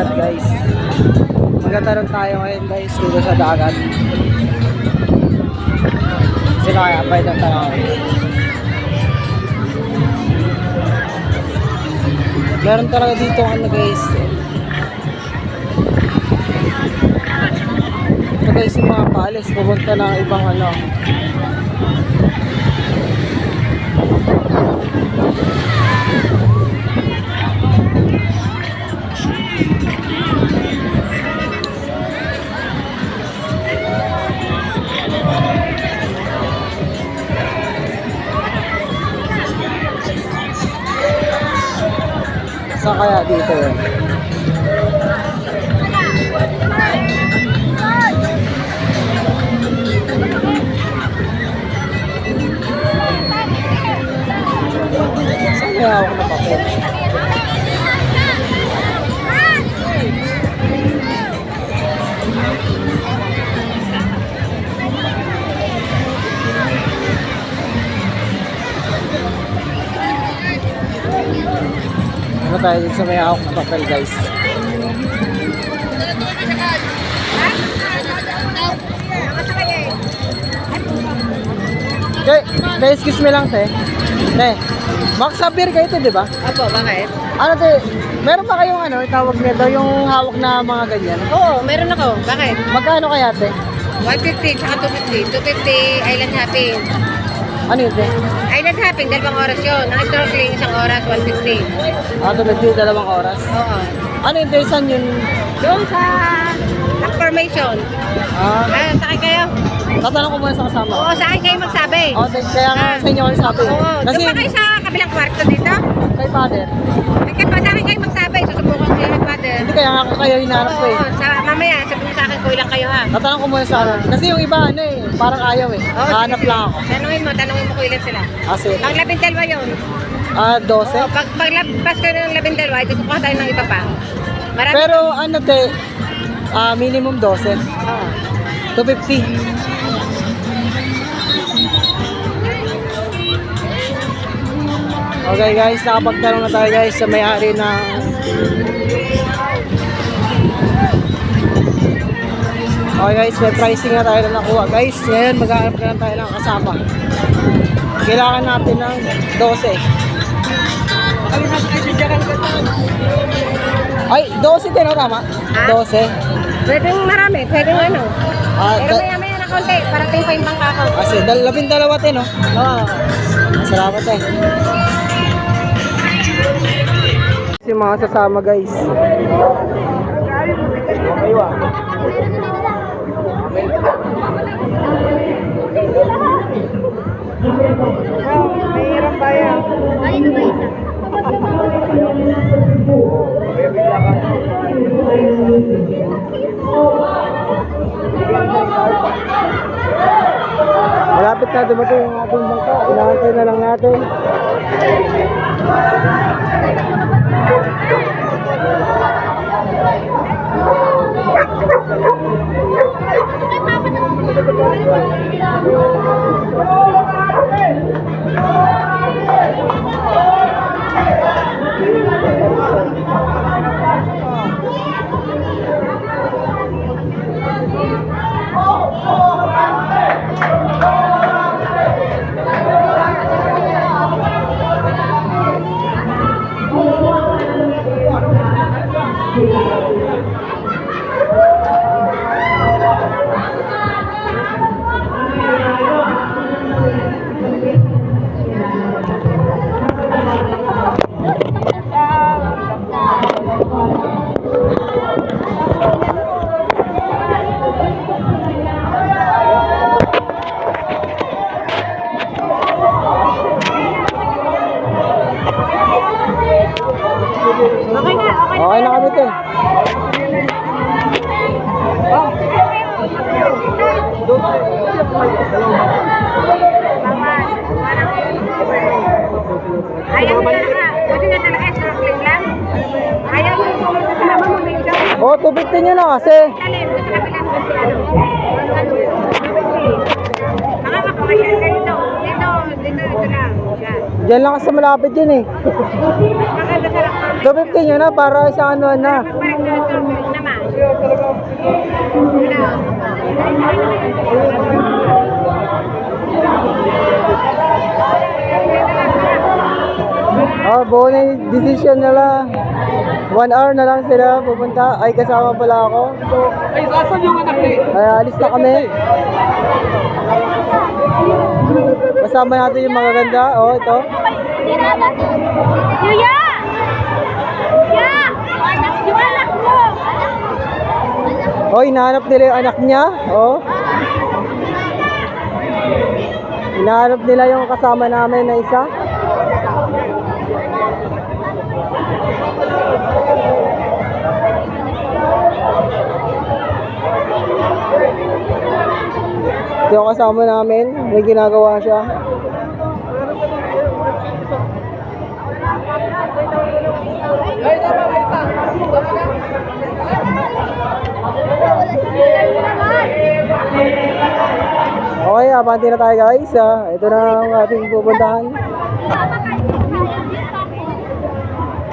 dagat guys. Magtatanong tayo ngayon guys dito sa dagat. Sino kaya pa itong tanong? Meron talaga dito ano guys. Ito guys yung mga paalis pupunta ng ibang ano. Saan kaya dito tayo sa may hawak na papel guys? Okay, te, excuse me lang te. Te, Max Beer kayo te, di ba? Apo, bakit? Ano te, meron ba kayong ano, tawag nito, yung hawak na mga ganyan? Oo, meron ako. Bakit? Magkano kaya te? 150 tsaka 250. 250 Island Hopping. Ano yun te? Island Hopping, dalawang oras yun. Ang snorkeling, isang oras, 150. Ah, tumigil dalawang oras. Oo. Ano yun te, saan yun? Doon sa Rock Formation. Ah, Ah, sakay kayo? tatanong ko muna sa kasama. Oo, sa akin kayo magsabi. Oh, te, kaya nga sa inyo ako sabi. Oo. Kasi, Doon ba kayo sa kabilang kwarto dito? kay father, Ay, kaya pa sa akin kayo magsabi. Father. hindi kaya nga kayo hinahanap ko eh. Oo, sa, mamaya, sabihin sa akin ko ilang kayo ha. Tatanong ko muna sa ano. Kasi yung iba ano eh, parang ayaw eh. Oo, Hanap sige, lang ako. Tanungin mo, tanungin mo kung ilan sila. Kasi, Pag labing dalawa yun. ah, 12. Oo, pag, pag labas ka ng labing dalawa, ito kukuha tayo ng iba pa. Marami. Pero ano te, ah, minimum 12. Oo. 250. Okay guys, nakapagtanong na tayo guys sa may-ari ng Okay guys, may pricing na tayo na nakuha guys. Ngayon maghahanap na lang tayo ng kasama. Kailangan natin ng 12. Ay, 12 din, no? Tama? Ha? 12. Pwedeng marami, pwedeng ano. Ah, Pero maya maya na konti, parating pa yung bangka ko. kasi dal labing dalawa din, no? Oo. Salamat eh. Si mga sasama guys. Okay Malapit na dumating yung ating bangka. Inaantay na lang natin. Yan. Diyan lang kasi malapit yun eh. Maganda sa Rock 250 nyo na para sa ano na. Ah, buo na yung decision nila. One hour na lang sila pupunta. Ay, kasama pala ako. Ay, asan yung anak ni? Ay, alis na kami. Kasama natin yung mga ganda. Oh, ito. Yuya! Yuya! Yung anak mo! Oh, hinahanap nila yung anak niya. Oh. Hinahanap nila yung kasama namin na isa. Yung kasama namin. May ginagawa siya. Okay, abante na tayo guys. Ah, ito na ang ating pupuntahan.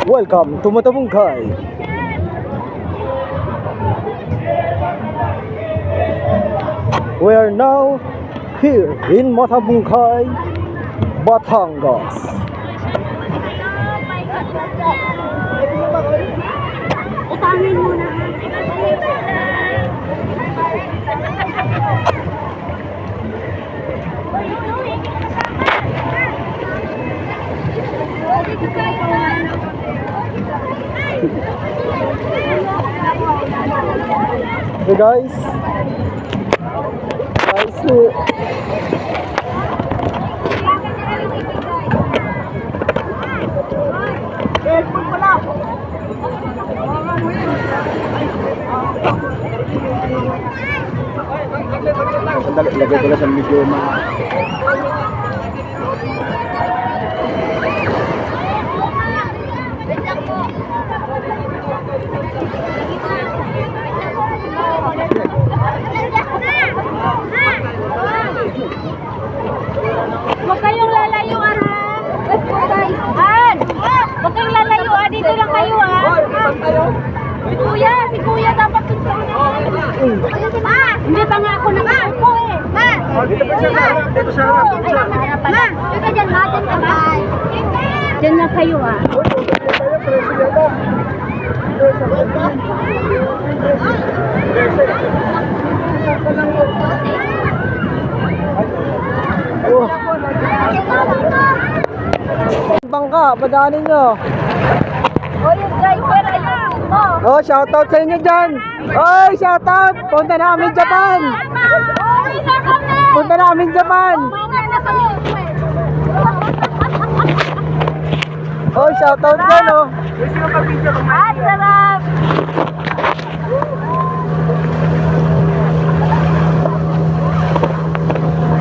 Welcome to Matabungkay. We are now here in Matabungkay, Batangas. Hey guys. Guys, eh, Sandali, ilagay ko lang sa medyo ma... Huwag kayong lalayuan ha. Han! Huwag kayong lalayuan. Dito lang kayo ha. Si kuya, si kuya dapat dun sa Ma! Hindi pa nga ako nakaupo eh. Ma! Dito pa siya, dito siya, dito siya. Ma! Ika dyan, ma. Dyan ka ba? Dyan lang kayo ha. oh, bangka, padaanin nyo. O yung driver, ayusin mo. Oh, shoutout sa inyo dyan. Oy, shoutout. Punta namin Japan. Uy, na kami! Punta namin Japan. Oh, shoutout dyan, oh. Ah, sarap!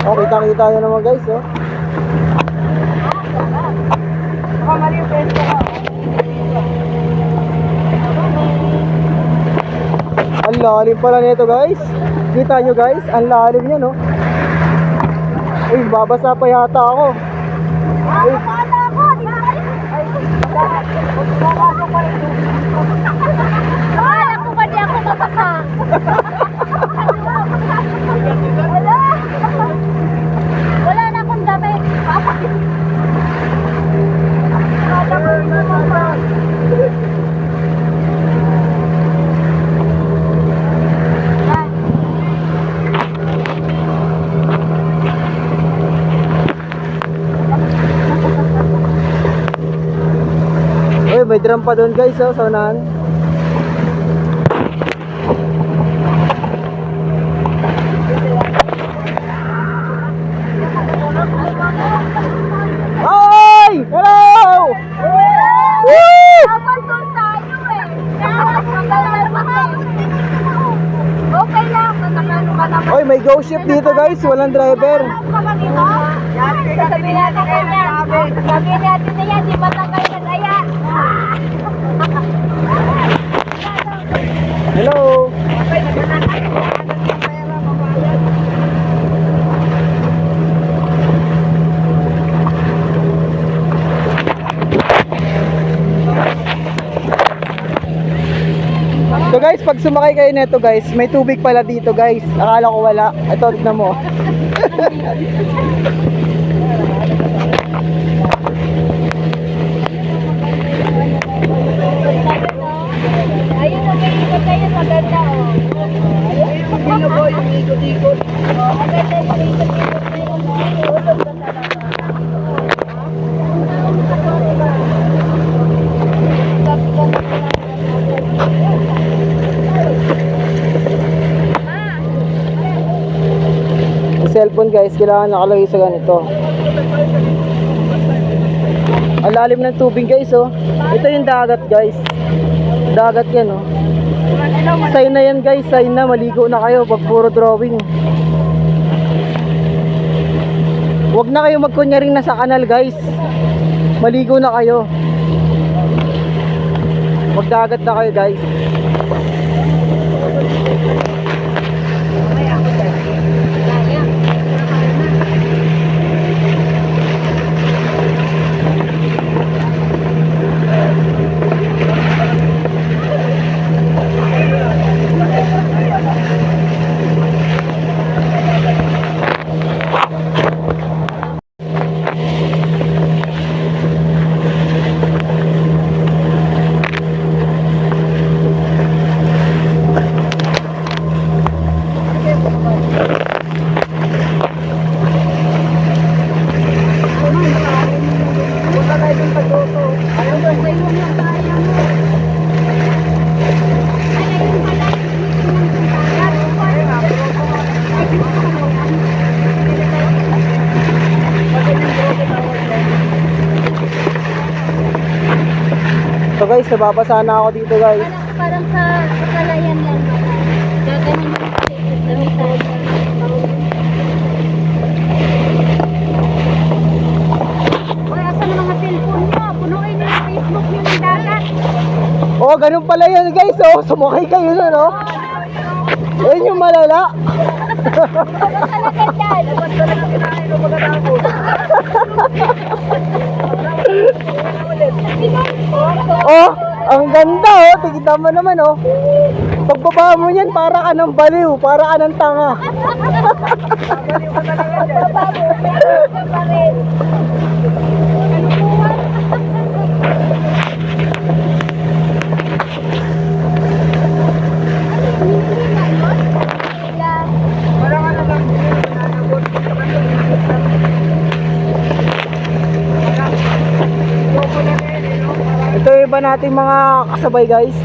Oh, kita-kita nyo naman guys, oh. Ang lalim pala nito guys. Kita nyo guys, ang lalim niya no. Uy, babasa pa yata ako. Uy, Akala ko, di ba kayo? Akala ko ba di ako mabasa? Wala! Wala na akong damit. uy, may drum pa doon guys, oh, sa unahan. Ay! Hello! Woo! Okay lang, magkakano ka naman. Oy, may go ship dito guys, walang driver. Sabihin natin na yan. Sabihin natin na yan, Hello. So guys, pag sumakay kayo nito guys, may tubig pala dito guys. Akala ko wala. Ito, tignan mo. guys, kailangan nakalagay sa ganito. Ang lalim ng tubig guys oh. Ito yung dagat guys. Dagat yan oh. Sign na yan guys, sign na. Maligo na kayo pag puro drawing. Huwag na kayo magkunyaring nasa kanal guys. Maligo na kayo. Magdagat na kayo guys. Nababasa na ako dito guys. Parang, parang sa kasalayan lang. Facebook nyo ng dagat. Oh, ganun pala yun guys. Oh, sumakay kayo nun, oh. Ayun yung malala. Oh, ang ganda, oh. Tignan mo naman, oh. Pagbaba mo yan, para ka ng baliw. Para ka ng tanga. Ito yung iba nating mga kasabay, guys.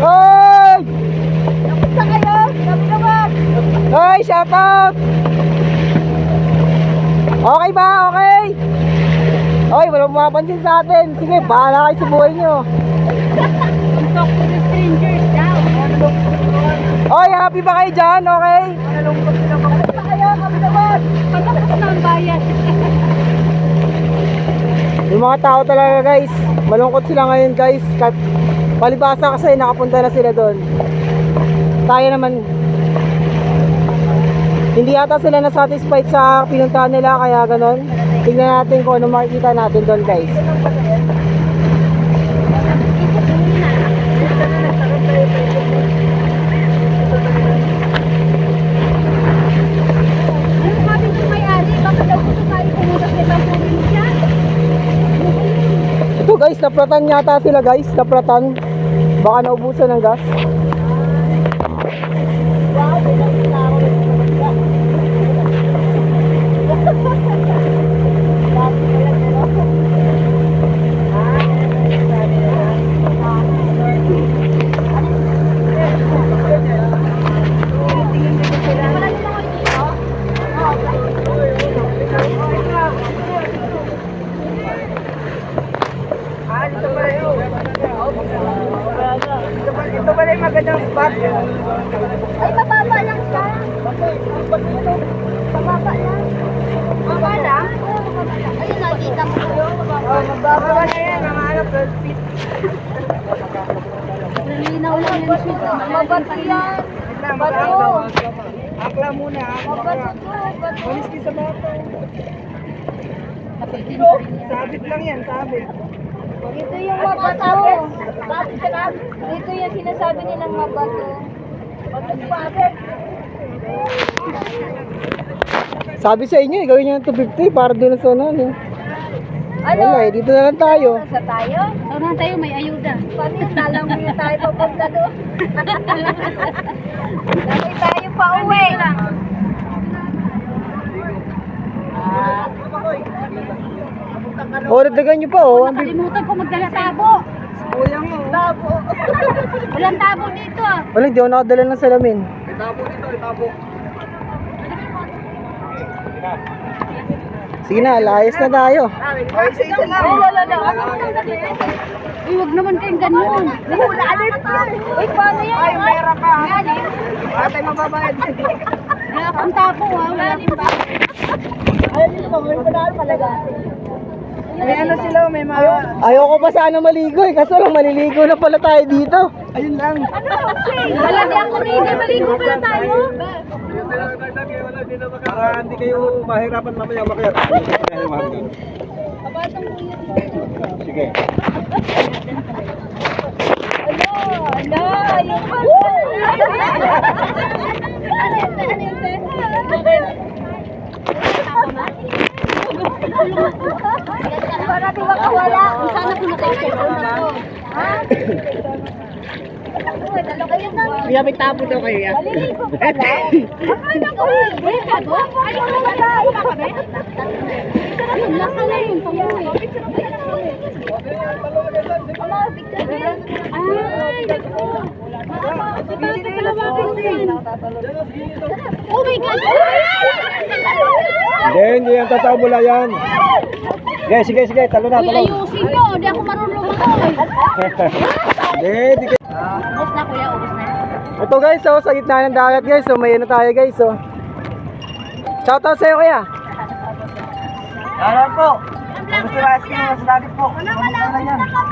Hoy! Hoy, shout out! Okay ba? Okay? Okay, walang pumapansin sa atin. Sige, bahala kayo sa buhay nyo. Talk to the strangers daw. Okay, happy ba kayo dyan? Okay? Basta kayo, kami naman. Patapos na ang bayad. Yung mga tao talaga guys, malungkot sila ngayon guys. Kahit palibasa kasi nakapunta na sila doon. Tayo naman, hindi yata sila na-satisfied sa pinuntahan nila kaya ganon. Tingnan natin kung ano makikita natin doon guys. Ano sabi ng may-ari? Baka daw gusto tayo pumunta sa ibang probinsya? Ito guys, napratan yata sila guys, napratan. Baka naubusan ng gas. Ito pala yung magandang spot. Ay, mababa lang siya. Mababa lang. Mababa lang? Ayun, nakikita mo. Oh, magbababa na yan, mga ano, 12 feet. Nalinaw lang yan siya. Mabato yan. Bato. Akla muna, Mabato to, bato. Malis ka sa bato. Sabit lang yan, sabit. Ito yung mabato. Ito yung sinasabi nilang mabato. Sabi sa inyo, gawin nyo ng 250 para doon sa ano. ano. Ano? Wala eh, dito na lang tayo. Sa tayo? Saan tayo may ayuda? Paano yung talang mo yung tayo papunta doon? Dami tayo pa uwi. O, dagdagan nyo pa oh. Ang big- Nakalimutan ko magdala tabo. Kuyang mo. Tabo. Walang tabo dito ah. Wala, hindi ako nakadala ng salamin. Itabo dito, itabo. Sige na, layas na tayo. Ay, lala, lala. Uy, wag naman kayong ganun. Hula alit. Uy, paano yan? Ay, meron ka. Ate, mababayad. Wala akong tabo ah. Wala akong tabo. Ayun dito, may panahal talaga. May ano sila, may mga... Ayoko pa sana maligo eh, kaso lang maliligo na pala tayo dito. Ayun lang. Wala di ako na hindi maligo pala tayo. Para hindi kayo mahirapan mamaya makyat. Sige. Ano? Ano? Yung Ano yun? Ano yun? Para di makawala. Sana kung nakaisip Ha? Uy, dalawa kayo na. Kaya may tapo daw kayo yan. Maliligo ka pala? Akala ko, uy, bago? Ayaw na wala. Nasa na yun, pamuwi. Wala, picture yan. Ay, naku. Oh my God! Hindi, hindi yan tatabula yan. Sige, sige, sige, talo na, Uy, talo. ayusin nyo. Hindi ako marunong lumangoy. Hindi, hindi. Ubus na kuya, ubus na. Ito guys, oh, sa gitna ng dagat guys, so may ano tayo guys, oh. Shoutout sa'yo kuya. Shoutout po. Gusto na asking mo sa dagat po.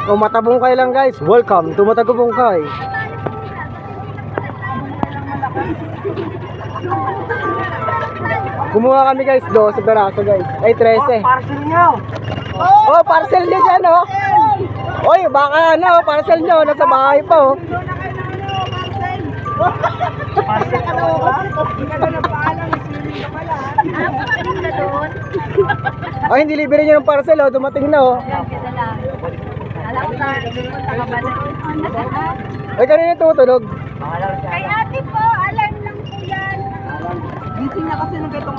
Kung matabong kayo lang guys, welcome to Matagubong Kay. Kumuha kami guys, 12 baraso guys. Ay, 13. parcel nyo. Oh, parcel nyo dyan, oh. Oy, baka ano, parcel nyo, nasa bahay pa, oh. Ay, hindi libre nyo ng parcel, oh. Dumating na, oh. Alam ko na, tama ba na? Ay, kanina tutulog. Kay Gising na kasi ng gatong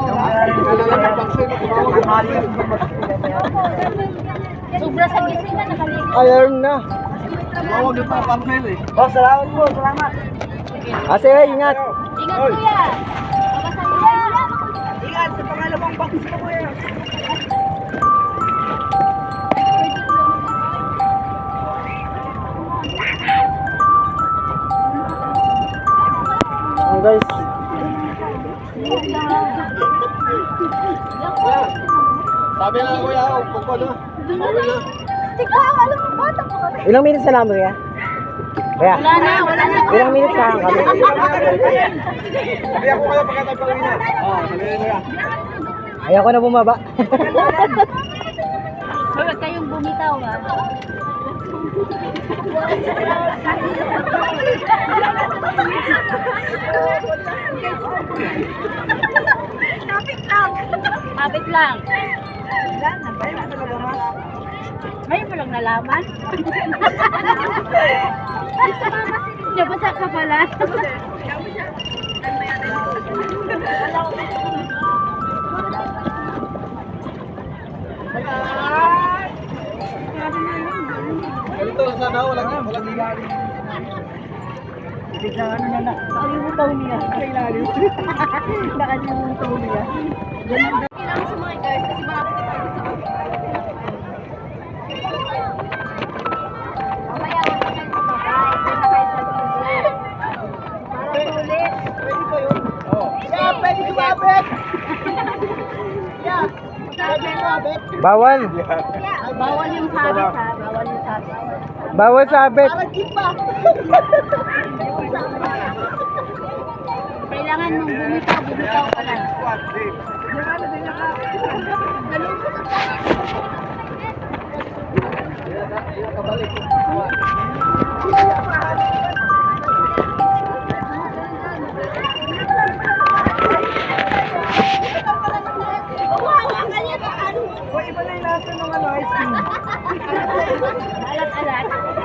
Sobra sa gising na nakaligo. Alarm na. Tawag yung mga pamel eh. Oh, salamat po, salamat. Ase, ingat. Ingat kuya. Ingat sa pangalawang box ko, kuya. Oh, guys. Sabi nga kuya, huwag ko na. Sabi na. Tika, alam mo ba? Tako ka na. Ilang minutes na lang, kuya? Kuya, Wala na, wala na. ilang minutes na lang kami? Sabi ako kayo pagkatapos na. Ah, sabi na kuya. Ayaw ko na bumaba. Huwag kayong bumitaw ha. Kapit lang. Kapit lang. Ngayon mo lang nalaman? Nabasa ka pala. Ganito sana, walang walang ilalim. Biglang ano na na, nakalimutan niya. Sa ilalim. nakalimutan niya. Kailangan sa mga guys sumabit. Bawal. Bawal yung sabit ha, bawal yung sabit. Bawal sabit. Kailangan Kailangan mong bumitaw, bumitaw ka lang. Squad, Na yung lasa ng ano, ice cream. Alat-alat.